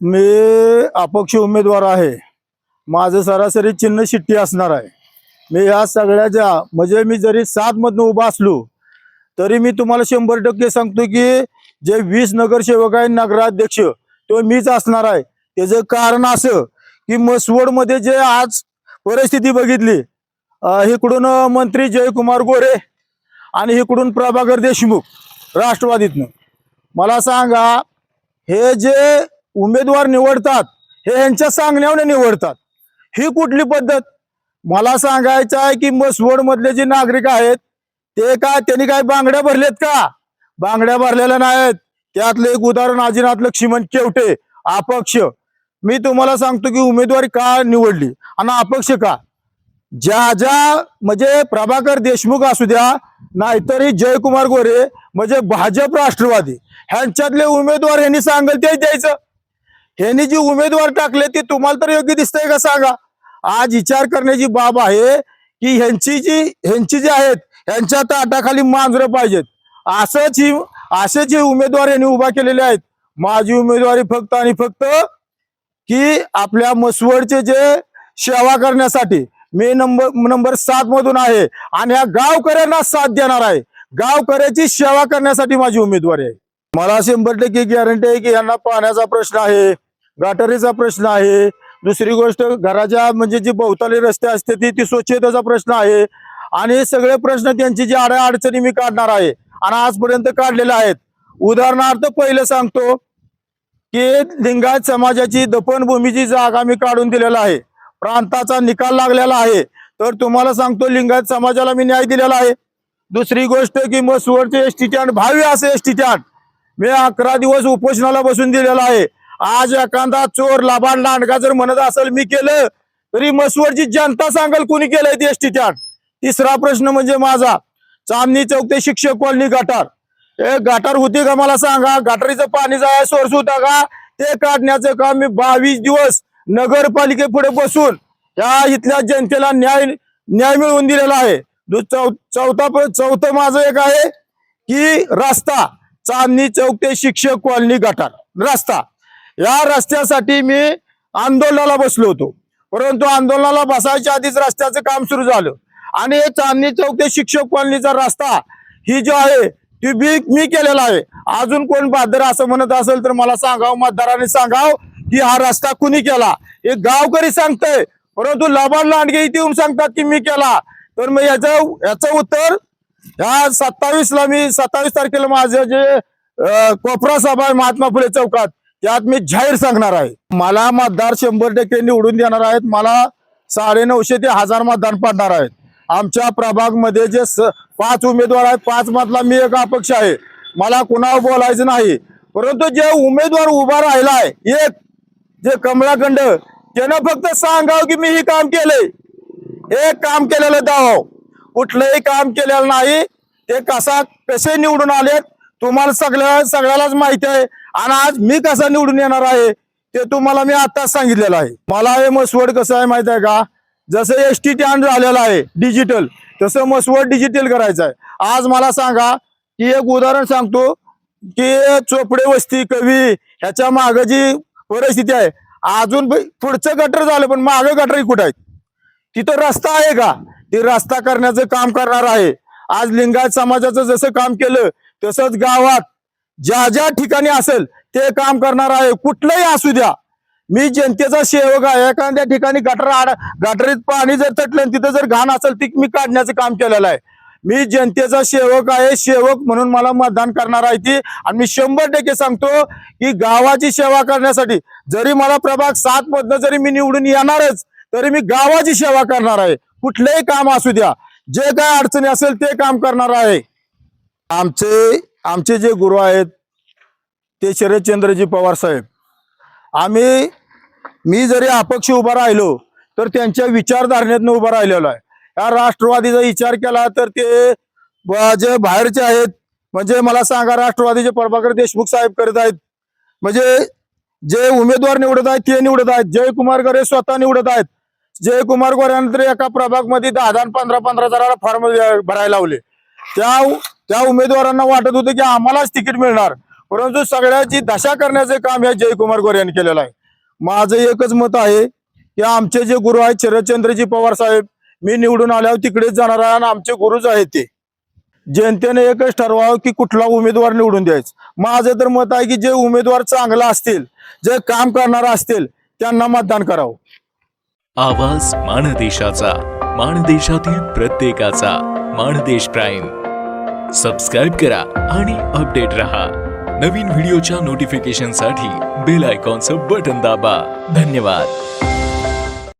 मी अपक्ष उमेदवार आहे. माझं सरासरी चिन्ह शिट्टी असणार आहे. मी या सगळ्याच्या म्हणजे मी जरी सातमधनं उभा असलो तरी मी तुम्हाला शंभर टक्के सांगतो की जे वीस नगरसेवक आहे नगराध्यक्ष तो मीच असणार आहे. त्याचं कारण असं की मसवडमध्ये जे आज परिस्थिती बघितली इकडून मंत्री जयकुमार गोरे आणि इकडून प्रभाकर देशमुख राष्ट्रवादीतनं. मला सांगा हे जे उमेदवार निवडतात हे यांच्या सांगण्यावर निवडतात. ही कुठली पद्धत? मला सांगायचं आहे की मसवड मधले जे नागरिक आहेत ते काय त्यांनी काय बांगड्या भरलेत का? बांगड्या भरलेल्या नाहीत. त्यातलं एक उदाहरण आजीनाथ लक्ष्मण केवटे अपक्ष. मी तुम्हाला सांगतो की उमेदवारी का निवडली आणि अपक्ष का? ज्या ज्या म्हणजे प्रभाकर देशमुख असू द्या नाहीतरी जयकुमार गोरे म्हणजे भाजप राष्ट्रवादी ह्यांच्यातले उमेदवार यांनी सांगेल ते द्यायचं. ह्यांनी जी उमेदवार टाकले ते तुम्हाला तर योग्य दिसतंय का सांगा? आज विचार करण्याची बाब आहे की ह्यांची जी ह्यांची जी आहेत ह्यांच्या ताटाखाली मांजरं पाहिजेत. असंच ही असे जे उमेदवार यांनी उभा केलेले आहेत माझी उमेदवारी फक्त आणि फक्त की आपल्या मसवडचे जे सेवा करण्यासाठी मी नंबर नंबर सात मधून आहे आणि ह्या गावकऱ्यांना साथ देणार आहे. गावकऱ्याची सेवा करण्यासाठी माझी उमेदवारी आहे. मला शंभर टक्के गॅरंटी आहे की यांना पाण्याचा प्रश्न आहे. गटारीचा प्रश्न आहे. दुसरी गोष्ट घराच्या म्हणजे जी भोवताली रस्ते असते ती ती स्वच्छतेचा प्रश्न आहे. आणि हे सगळे प्रश्न त्यांची जी आड्या अडचणी मी काढणार आहे आणि आजपर्यंत काढलेले आहेत. उदाहरणार्थ पहिलं सांगतो की लिंगायत समाजाची दफनभूमीची जागा मी काढून दिलेला आहे. प्रांताचा निकाल लागलेला आहे. तर तुम्हाला सांगतो लिंगायत समाजाला मी न्याय दिलेला आहे. दुसरी गोष्ट की सुवरचे एस टी स्टँड भावी असे एस टी स्टँड मी अकरा दिवस उपोषणाला बसून दिलेला आहे. आज एखादा चोर लाभाड लांडगा जर म्हणत असेल मी केलं तरी मसवडची जनता सांगेल कोणी केलंय ते एस तिसरा प्रश्न म्हणजे माझा चांदणी चौक ते शिक्षक कॉलनी गटार. हे गटार होते का मला सांगा? गटारीचं पाणी जाय सोर्स होता का? ते काढण्याचं काम मी बावीस दिवस नगरपालिके पुढे बसून या इथल्या जनतेला न्याय न्याय मिळवून दिलेला आहे. चौथा चौथं माझं एक आहे की रस्ता चांदणी चौक ते शिक्षक कॉलनी गटार. रस्ता. या रस्त्यासाठी मी आंदोलनाला बसलो होतो. परंतु आंदोलनाला बसायच्या आधीच रस्त्याचं काम सुरू झालं. आणि हे चांदणी चौक ते शिक्षक कॉलनीचा रस्ता ही जो आहे ती बी मी केलेला आहे. अजून कोण बादर असं म्हणत असेल तर मला सांगाव मतदारांनी सांगाव की हा रस्ता कुणी केला? हे गावकरी सांगतंय परंतु लबाड लांडगे इथे येऊन सांगतात की मी केला. तर मग याचं याचं उत्तर ह्या सत्तावीस ला मी सत्तावीस तारखेला माझं जे कोपरा सभा आहे महात्मा फुले चौकात त्यात मी जाहीर सांगणार आहे. मला मतदार शंभर टक्के निवडून देणार आहेत. मला साडे नऊशे ते हजार मतदान पडणार आहेत. आमच्या प्रभागमध्ये जे स- पाच उमेदवार आहेत पाच मधला मी एक अपक्ष आहे. मला कुणावर बोलायचं नाही. परंतु जे उमेदवार उभा राहिलाय एक जे कमळाखंड त्यानं फक्त सांगाव की मी हे काम केलंय. एक काम केलेलं दाव. कुठलंही काम केलेलं नाही. ते कसा कसे निवडून आलेत तुम्हाला सगळ्या सगळ्यालाच माहिती आहे. आणि आज मी कसा निवडून येणार आहे ते तुम्हाला मी आताच सांगितलेलं आहे. मला हे मसवड कसं आहे माहिती आहे का? जसं एस टी टॅन झालेलं आहे डिजिटल तसं मसवड डिजिटल करायचं आहे. आज मला सांगा की एक उदाहरण सांगतो की चोपडे वस्ती कवी ह्याच्या मागं जी परिस्थिती आहे अजून ब- पुढचं गटर झालं पण मागं गटर कुठं आहेत? तिथं रस्ता आहे का? ते रस्ता करण्याचं काम करणार आहे. आज लिंगायत समाजाचं जसं काम केलं तसंच गावात ज्या ज्या ठिकाणी असेल ते काम करणार आहे. कुठलंही असू द्या. मी जनतेचा सेवक आहे. एखाद्या ठिकाणी गटर आड गटरीत पाणी जर तटलं आणि तिथं जर घाण असेल ती मी काढण्याचं काम केलेलं आहे. मी जनतेचा सेवक आहे. सेवक म्हणून मला मतदान करणार आहे ती. आणि मी शंभर टक्के सांगतो की गावाची सेवा करण्यासाठी जरी मला प्रभाग सात मधनं जरी मी निवडून येणारच तरी मी गावाची सेवा करणार आहे. कुठलंही काम असू द्या. जे काय अडचणी असेल ते काम करणार आहे. आमचे आमचे जे गुरु आहेत ते शरदचंद्रजी पवार साहेब. आम्ही मी जरी अपक्ष उभा राहिलो तर त्यांच्या विचारधारणेतनं उभा राहिलेलो आहे. या राष्ट्रवादीचा विचार केला तर ते जे बाहेरचे आहेत म्हणजे मला सांगा राष्ट्रवादीचे प्रभाकर देशमुख साहेब करत आहेत. म्हणजे जे उमेदवार निवडत आहेत ते निवडत आहेत. जयकुमार गोरे स्वतः निवडत आहेत. जयकुमार गोऱ्यानंतर एका प्रभागमध्ये दहा दहा पंधरा पंधरा हजाराला फॉर्म भरायला लावले. त्या त्या उमेदवारांना वाटत होतं की आम्हालाच तिकीट मिळणार. परंतु सगळ्याची दशा करण्याचे काम या जयकुमार गोरे यांनी केलेलं आहे. माझं एकच मत आहे की आमचे जे गुरु आहेत शरदचंद्रजी पवार साहेब मी निवडून आल्यावर तिकडेच जाणार आहे आणि आमचे गुरुच आहेत ते. जनतेने एकच ठरवावं की कुठला उमेदवार निवडून द्यायचं. माझं तर मत आहे की जे उमेदवार चांगला असतील जे काम करणार असतील त्यांना मतदान करावं. आवाज माणदेशाचा माणदेशातील प्रत्येकाचा माणदेश प्राईम. सबस्क्राईब करा आणि अपडेट रहा. नवीन व्हिडिओच्या नोटिफिकेशनसाठी बेल आयकॉनचं बटन दाबा. धन्यवाद.